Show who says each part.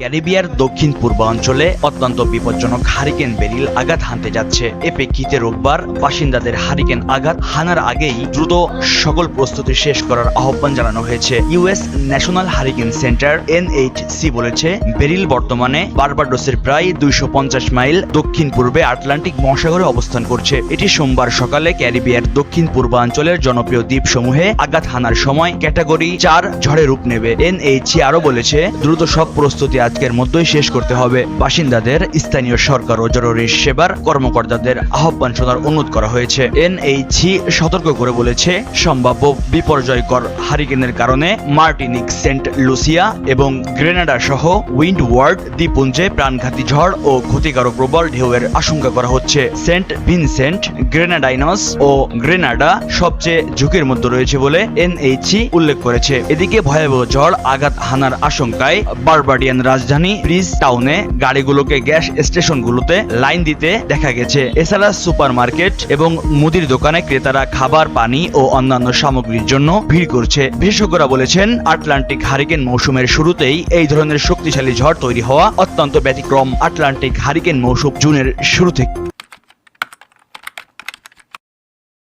Speaker 1: ক্যারিবিয়ার দক্ষিণ পূর্বাঞ্চলে অত্যন্ত বিপজ্জনক হারিকেন বেরিল আঘাত হানতে যাচ্ছে। এ প্রেক্ষিতে রোববার বাসিন্দাদের হারিকেন আঘাত হানার আগেই দ্রুত সকল প্রস্তুতি শেষ করার আহ্বান জানানো হয়েছে। US national hurricane centre NHC বলেছে, বেরিল বর্তমানে বারবাডোসের প্রায় দুইশো পঞ্চাশ মাইল দক্ষিণ পূর্বে আটলান্টিক মহাসাগরে অবস্থান করছে। এটি সোমবার সকালে ক্যারিবিয়ার দক্ষিণ পূর্বাঞ্চলের জনপ্রিয় দ্বীপসমূহে আঘাত হানার সময় ক্যাটাগরি চার ঝড়ে রূপ নেবে। এনএইচসি আরও বলেছে, দ্রুত সব প্রস্তুতি আজকের মধ্যেই শেষ করতে হবে। বাসিন্দাদের স্থানীয় সরকার ও জরুরি সেবার কর্মকর্তাদের আহ্বান শোনার অনুরোধ করা হয়েছে। এনএইচসি সতর্ক করে বলেছে, সম্ভাব্য বিপর্যয়কর হারিকেনের কারণে মার্টিনিক সেন্ট লুসিয়া এবং গ্রেনাডা সহ উইন্ড ওয়ার্ড দ্বীপপুঞ্জে প্রাণঘাতী ঝড় ও ক্ষতিকারক প্রবল ঢেউয়ের আশঙ্কা করা হচ্ছে। সেন্ট ভিনসেন্ট, গ্রেনাডাইনস ও গ্রেনাডা সবচেয়ে ঝুঁকির মধ্যে রয়েছে বলে এনএইচসি উল্লেখ করেছে। এদিকে ভয়াবহ ঝড় আঘাত হানার আশঙ্কায় বারবাডিয়ান রাজধানী ব্রিজ টাউনে গাড়িগুলোকে গ্যাস স্টেশনগুলোতে লাইন দিতে দেখা গেছে। এছাড়া সুপার মার্কেট এবং মুদির দোকানে ক্রেতারা খাবার, পানি ও অন্যান্য সামগ্রীর জন্য ভিড় করছে। বিশেষজ্ঞরা বলেছেন, আটলান্টিক হারিকেন মৌসুমের শুরুতেই এই ধরনের শক্তিশালী ঝড় তৈরি হওয়া অত্যন্ত ব্যতিক্রম। আটলান্টিক হারিকেন মৌসুম জুনের শুরু থেকে